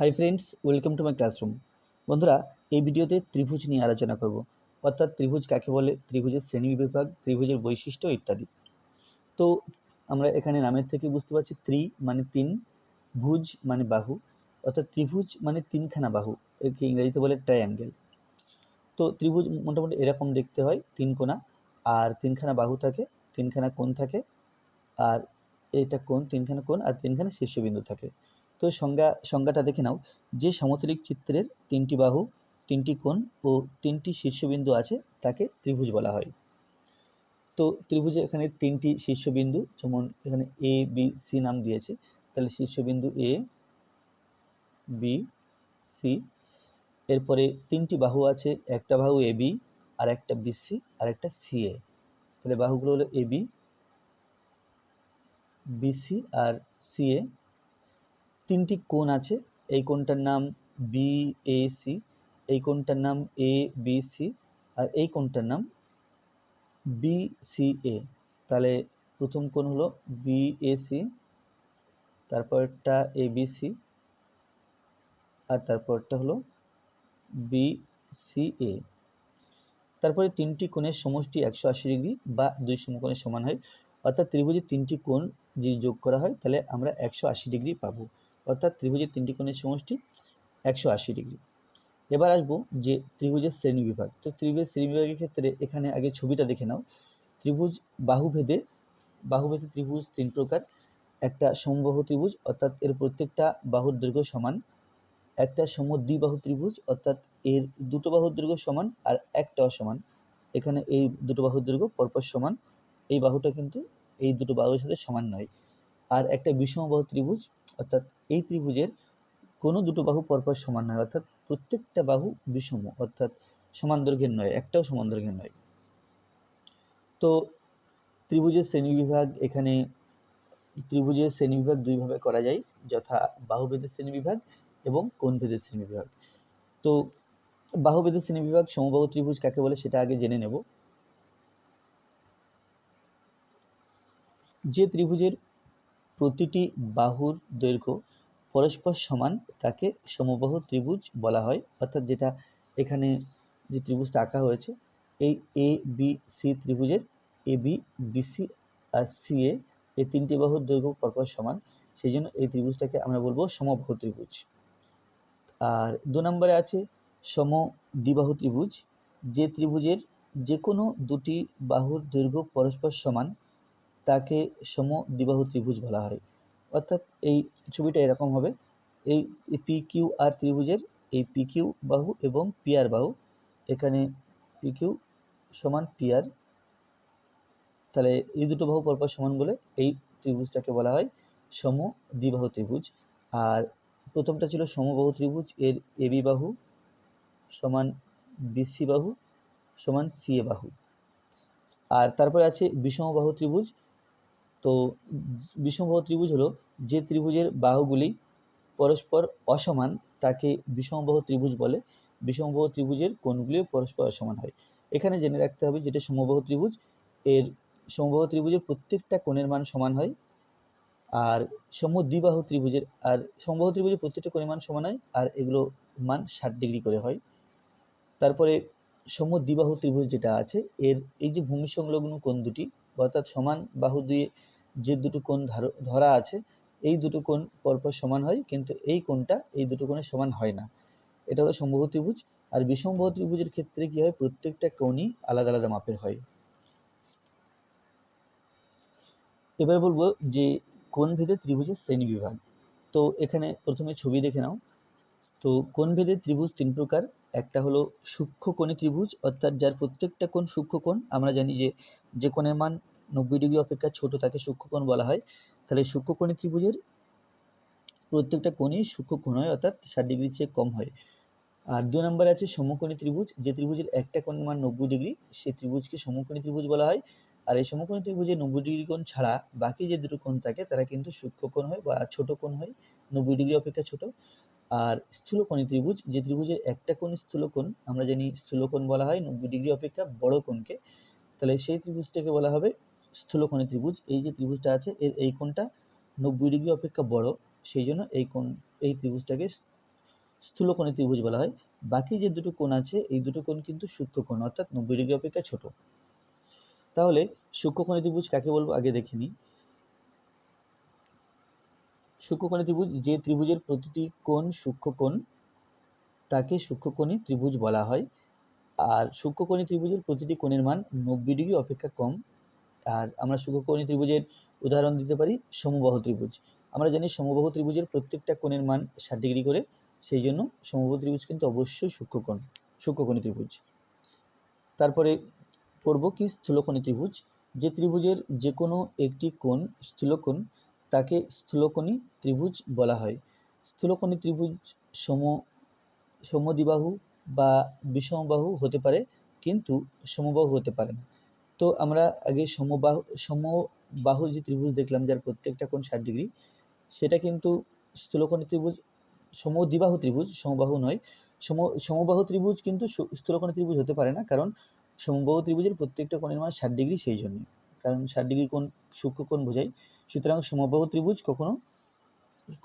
Hi friends welcome to my classroom বন্ধুরা, এই ভিডিওতে ত্রিভুজ নিয়ে আলোচনা করব। অর্থাৎ ত্রিভুজ কাকে বলে? ত্রিভুজের শ্রেণি বিভাগ, ত্রিভুজের বৈশিষ্ট্য ইত্যাদি। তো আমরা এখানে নামের থেকে বুঝতে পারছি ত্রি মানে তিন, ভুজ মানে বাহু। অর্থাৎ ত্রিভুজ মানে তিনখানা বাহু, একে ইংরেজিতে বলে ট্রায়াঙ্গেল তো ত্রিভুজ মোটামুটি এরকম দেখতে হয়, তিন কোণা। আর তিনখানা বাহু থাকে, তিনখানা কোণ থাকে। আর এটা কোণ, তিনখানা কোণ আর তিনখানা শীর্ষবিন্দু থাকে। তো সংজ্ঞা, সংজ্ঞাটা দেখে নাও। যে সমতলিক চিত্রের তিনটি বাহু, তিনটি কোণ ও তিনটি শীর্ষবিন্দু আছে, তাকে ত্রিভুজ বলা হয়। তো ত্রিভুজে এখানে তিনটি শীর্ষবিন্দু, যেমন এখানে এ বি সি নাম দিয়েছে। তাহলে শীর্ষবিন্দু এ বি সি এরপরে তিনটি বাহু আছে, একটা বাহু এ বি আর একটা বিসি আর একটা সি এ তাহলে বাহুগুলো হলো এ বি বিসি আর সি এ তিনটি কোণ আছে। এই কোণটার নাম বি এ সি এই কোণটার নাম এ বি সি আর এই কোণটার নাম বি সি এ তাহলে প্রথম কোণ হলো বি এ সি তারপরটা এ বি সি আর তারপরটা হলো বি সি এ তারপরে তিনটি কোণের সমষ্টি একশো আশি ডিগ্রি বা দুই সমকোণের সমান হয়। অর্থাৎ ত্রিভুজের তিনটি কোণ যদি যোগ করা হয়, তাহলে আমরা একশো আশি ডিগ্রি পাবো। অর্থাৎ ত্রিভুজের তিনটি কোণের সমষ্টি একশো আশি ডিগ্রি। এবার আসব যে ত্রিভুজের শ্রেণি বিভাগ। তো ত্রিভুজের শ্রেণি বিভাগের ক্ষেত্রে এখানে আগে ছবিটা দেখে নাও। ত্রিভুজ বাহুভেদে বাহুভেদে ত্রিভুজ তিন প্রকার। একটা সমবাহু ত্রিভুজ, অর্থাৎ এর প্রত্যেকটা বাহুর দৈর্ঘ্য সমান। একটা সম দ্বিবাহু ত্রিভুজ, অর্থাৎ এর দুটো বাহুর দৈর্ঘ্য সমান আর একটা অসমান এখানে এই দুটো বাহুর দৈর্ঘ্য পরপর সমান। এই বাহুটা কিন্তু এই দুটো বাহুর সাথে সমান নয়। আর একটা বিষমবাহু ত্রিভুজ অর্থাৎ এই ত্রিভুজের কোনো দুটো বাহু পরপর সমান নয়, অর্থাৎ প্রত্যেকটা বাহু বিষম, অর্থাৎ সমান দৈর্ঘ্যের নয়, একটাও সমান দৈর্ঘ্যের নয়। তো ত্রিভুজের শ্রেণীবিভাগ এখানে, ত্রিভুজের শ্রেণীবিভাগ দুইভাবে করা যায়, যথা বাহুভেদের শ্রেণীবিভাগ এবং কোণভেদের শ্রেণীবিভাগ। তো বাহুভেদের শ্রেণীবিভাগ সমবাহু ত্রিভুজ কাকে বলে সেটা আগে জেনে নেব। যে ত্রিভুজের প্রতিটি বাহুর দৈর্ঘ্য পরস্পর সমান, তাকে সমবাহু ত্রিভুজ বলা হয়। অর্থাৎ যেটা এখানে যে ত্রিভুজটা আঁকা হয়েছে, এই এ বি সি ত্রিভুজের এ বি বিসি আর সি এ এই তিনটি বাহুর দৈর্ঘ্য পরপর সমান, সেই জন্য এই ত্রিভুজটাকে আমরা বলব সমবাহু ত্রিভুজ। আর দু নম্বরে আছে সম দ্বিবাহু ত্রিভুজ। যে ত্রিভুজের যে কোনো দুটি বাহুর দৈর্ঘ্য পরস্পর সমান তাকে সম দ্বিবাহু ত্রিভুজ বলা হয়। অর্থাৎ এই ছবিটা এরকম হবে। এই পি কিউ আর ত্রিভুজের এই পি কিউ বাহু এবং পি আর বাহু। এখানে পি কিউ সমান পি আর তাহলে এই দুটো বাহু পরপর সমান বলে এই ত্রিভুজটাকে বলা হয় সম দ্বিবাহু ত্রিভুজ। আর প্রথমটা ছিল সমবাহু ত্রিভুজ, এর এবি বাহু সমান বিসি বাহু সমান সি এ বাহু। আর তারপরে আছে বিষমবাহু ত্রিভুজ। তো বিষমবাহু ত্রিভুজ হলো যে ত্রিভুজের বাহুগুলি পরস্পর অসমান তাকে বিষমবাহু ত্রিভুজ বলে। বিষমবাহু ত্রিভুজের কোণগুলিও পরস্পর অসমান হয়। এখানে জেনে রাখতে হবে যেটা সমবাহু ত্রিভুজ, এর সমবাহু ত্রিভুজের প্রত্যেকটা কোণের মান সমান হয়, আর সম সমদ্বিবাহু ত্রিভুজের, আর সমবাহু ত্রিভুজের প্রত্যেকটা কোণের মান সমান হয়, আর এগুলো মান ষাট ডিগ্রি করে হয়। তারপরে সমদ্বিবাহু ত্রিভুজ যেটা আছে, এর এই যে ভূমি সংলগ্ন কোণ দুটি অর্থাৎ সমান বাহু দিয়ে যে দুটো কোণ ধরা আছে, এই দুটো কোণ পরপর সমান হয়, কিন্তু এই কোণটা এই দুটো কোণের সমান হয় না। এটা হলো সম্ভব ত্রিভুজ, আর বিষমবাহু ত্রিভুজের ক্ষেত্রে কী হয়? প্রত্যেকটা কোণই আলাদা আলাদা মাপের হয়। এবার বলব যে কোন ভেদে ত্রিভুজের শ্রেণি বিভাগ তো এখানে প্রথমে ছবি দেখে নাও। তো কোন ভেদে ত্রিভুজ তিন প্রকার একটা হলো সূক্ষ্ম কোণে ত্রিভুজ, অর্থাৎ যার প্রত্যেকটা কোণ সূক্ষ্ম কোণ, আমরা জানি যে যে কোণের মান নব্বই ডিগ্রি অপেক্ষা ছোট তাকে সূক্ষ্ম কোণ বলা হয়। তাহলে সূক্ষ্ম কোণে ত্রিভুজের প্রত্যেকটা কোণই সূক্ষ্ম কোণ হয়, অর্থাৎ ষাট ডিগ্রির চেয়ে কম হয়। আর দু নম্বরে আছে সমকোণী ত্রিভুজ, যে ত্রিভুজের একটা কোণের মান নব্বই ডিগ্রি সেই ত্রিভুজকে সমকোণী ত্রিভুজ বলা হয়। আর এই সমকোণী ত্রিভুজে নব্বই ডিগ্রি কোণ ছাড়া বাকি যে দুটো কোণ থাকে, তারা কিন্তু সূক্ষ্ম কোণ হয় বা ছোট কোণ হয়, নব্বই ডিগ্রি অপেক্ষা ছোট। আর স্থূলকোণী ত্রিভুজ, যে ত্রিভুজের একটা কোণ স্থূলকোণ আমরা জানি স্থূলকোণ বলা হয়, নব্বই ডিগ্রি অপেক্ষা বড় কোণকে, তাহলে সেই ত্রিভুজটাকে বলা হবে স্থূলকোণী ত্রিভুজ। এই যে ত্রিভুজটা আছে, এর এই কোণটা নব্বই ডিগ্রি অপেক্ষা বড়, সেই জন্য এই কোণ, এই ত্রিভুজটাকে স্থূলকোণী ত্রিভুজ বলা হয়। বাকি যে দুটো কোণ আছে, এই দুটো কোণ কিন্তু সূক্ষ্মকোণ অর্থাৎ নব্বই ডিগ্রি অপেক্ষা ছোট। তাহলে সূক্ষ্মকোণী ত্রিভুজ কাকে বলব? আগে দেখে নিই। সূক্ষ্মকোণী ত্রিভুজ, যে ত্রিভুজের প্রতিটি কোণ সূক্ষ্মকোণ, তাকে সূক্ষ্মকোণী ত্রিভুজ বলা হয়। আর সূক্ষ্মকোণী ত্রিভুজের প্রতিটি কোণের মান নব্বই ডিগ্রি অপেক্ষা কম। আর আমরা সূক্ষ্মকোণী ত্রিভুজের উদাহরণ দিতে পারি সমবাহু ত্রিভুজ। আমরা জানি সমবাহু ত্রিভুজের প্রত্যেকটা কোণের মান ষাট ডিগ্রি করে, সেই জন্য সমবাহু ত্রিভুজ কিন্তু অবশ্যই সূক্ষ্মকোণ, সূক্ষ্মকোণী ত্রিভুজ। তারপরে পড়ব কি স্থূলকোণী ত্রিভুজ, যে ত্রিভুজের যে কোনো একটি কোণ, স্থূলকোণ তাকে স্থূলকোণী ত্রিভুজ বলা হয়। স্থূলকোণী ত্রিভুজ সম, সমদ্বিবাহু বা বিষমবাহু হতে পারে, কিন্তু সমবাহু হতে পারে না। তো আমরা আগে সমবাহু সমবাহু যে ত্রিভুজ দেখলাম, যার প্রত্যেকটা কোণ ষাট ডিগ্রি, সেটা কিন্তু স্থূলকোণী ত্রিভুজ, সমদ্বিবাহু ত্রিভুজ, সমবাহু নয়। সম, সমবাহু ত্রিভুজ কিন্তু স্থূলকোণী ত্রিভুজ হতে পারে না, কারণ সমবাহু ত্রিভুজের প্রত্যেকটা কোণের মান ষাট ডিগ্রি সেই জন্য। কারণ ষাট ডিগ্রি কোণ সূক্ষ্মকোণ বোঝায়। সুতরাং সমবাহু ত্রিভুজ কখনো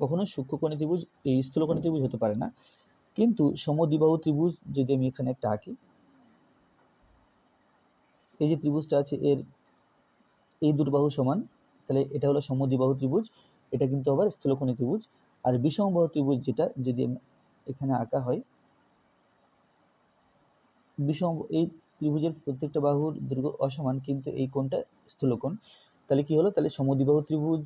কখনো সূক্ষ্মকোণী ত্রিভুজ, এই স্থূলকোণী ত্রিভুজ হতে পারে না। কিন্তু সমদ্বিবাহু ত্রিভুজ যদি আমি এখানে একটা আঁকি, এই যে ত্রিভুজটা আছে, এর এই দুটো বাহু সমান, তাহলে এটা হলো সমদ্বিবাহু ত্রিভুজ, এটা কিন্তু আবার স্থূলকোণী ত্রিভুজ। আর বিষমবাহু ত্রিভুজ যেটা, যদি এখানে আঁকা হয়, বিষম, এই ত্রিভুজের প্রত্যেকটা বাহুর দৈর্ঘ্য অসমান, কিন্তু এই কোণটা স্থূলকোণ তাহলে কি হলো? তাহলে সমদ্বিবাহু ত্রিভুজ,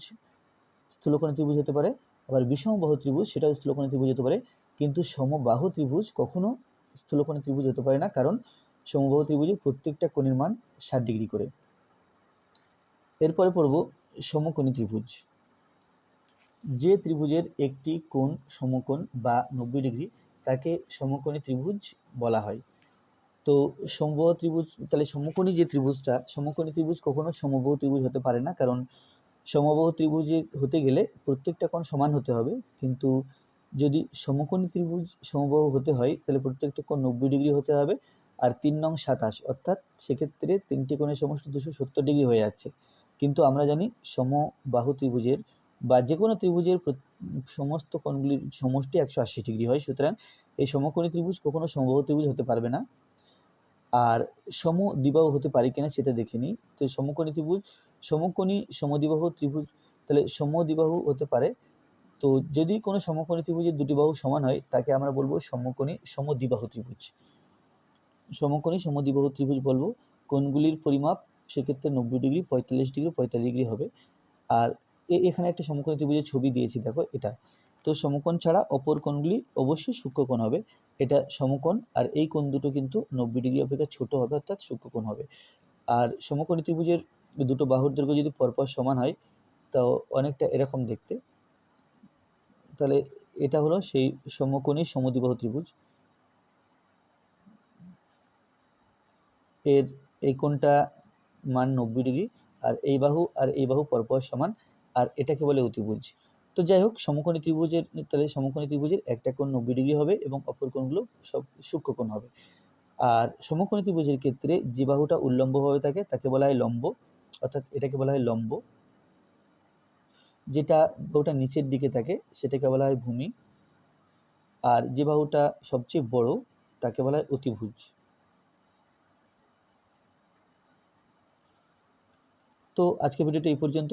স্থূলকোণী ত্রিভুজ হতে পারে। আবার বিষমবাহু ত্রিভুজ, সেটাও স্থূলকোণী ত্রিভুজ হতে পারে। কিন্তু সমবাহু ত্রিভুজ কখনো স্থূলকোণী ত্রিভুজ হতে পারে না, কারণ সমবাহু ত্রিভুজের প্রত্যেকটা কোণের মান ষাট ডিগ্রি করে। এরপরে পড়ব সমকোণী ত্রিভুজ। যে ত্রিভুজের একটি কোণ সমকোণ বা নব্বই ডিগ্রি, তাকে সমকোণী ত্রিভুজ বলা হয়। তো সমবাহু ত্রিভুজ, তাহলে সমকোণী যে ত্রিভুজটা, সমকোণী ত্রিভুজ কখনো সমবাহু ত্রিভুজ হতে পারে না, কারণ সমবাহু ত্রিভুজে হতে গেলে প্রত্যেকটা কোণ সমান হতে হবে। কিন্তু যদি সমকোণী ত্রিভুজ সমবাহু হতে হয়, তাহলে প্রত্যেকটা কোণ নব্বই ডিগ্রি হতে হবে আর তিন নং সাতাশ, অর্থাৎ সেক্ষেত্রে তিনটি কোণের সমষ্টি দুশো সত্তর ডিগ্রি হয়ে যাচ্ছে। কিন্তু আমরা জানি সমবাহু ত্রিভুজের বা যে কোনো ত্রিভুজের সমস্ত কোণগুলির সমষ্টি একশো আশি ডিগ্রি হয়। সুতরাং এই সমকোণী ত্রিভুজ কখনো সমবাহু ত্রিভুজ হতে পারবে না। আর সম দ্বিবাহু হতে পারে কিনা সেটা দেখে নিই। তো সমকোণী ত্রিভুজ, সমকোণী সমদ্বিবাহু ত্রিভুজ, তাহলে সমদ্বিবাহু হতে পারে। তো যদি কোনো সমকোণী ত্রিভুজের দুটি বাহু সমান হয়, তাকে আমরা বলব সমকোণী সমদ্বিবাহু ত্রিভুজ। সমকোণী সমদ্বিবাহু ত্রিভুজ বলব, কোণগুলির পরিমাপ সেক্ষেত্রে নব্বই ডিগ্রি, পঁয়তাল্লিশ ডিগ্রি পঁয়তাল্লিশ ডিগ্রি হবে। আর এখানে একটা সমকোণী ত্রিভুজের ছবি দিয়েছি, দেখো এটা। তো সমকোণ ছাড়া অপর কোণগুলি অবশ্যই সূক্ষ্মকোণ হবে। এটা সমকোণ আর এই কোণ দুটো কিন্তু নব্বই ডিগ্রি অপেক্ষা ছোট হবে, অর্থাৎ সূক্ষ্মকোণ হবে। আর সমকোণী ত্রিভুজের দুটো বাহুর দৈর্ঘ্য যদি পরপর সমান হয়, তো অনেকটা এরকম দেখতে। তাহলে এটা হলো সেই সমকোণী সমদ্বিবাহু ত্রিভুজ। এর এই কোণটা মান নব্বই ডিগ্রি আর এই বাহু আর এই বাহু পরপর সমান। আর এটাকে বলে অতিভুজ। তো যাই হোক, সমকোণী ত্রিভুজের, তাহলে সমকোণী ত্রিভুজের একটা কোণ নব্বই ডিগ্রি হবে এবং অপর কোণগুলো সব সূক্ষ্মকোণ হবে। আর সমকোণী ত্রিভুজের ক্ষেত্রে যে বাহুটা উল্লম্বভাবে থাকে, তাকে বলা হয় লম্ব, অর্থাৎ এটাকে বলা হয় লম্ব। যেটা বাহুটা নিচের দিকে থাকে, সেটাকে বলা হয় ভূমি। আর যে বাহুটা সবচেয়ে বড়, তাকে বলা হয় অতিভুজ। তো আজকে ভিডিওটা এই পর্যন্ত।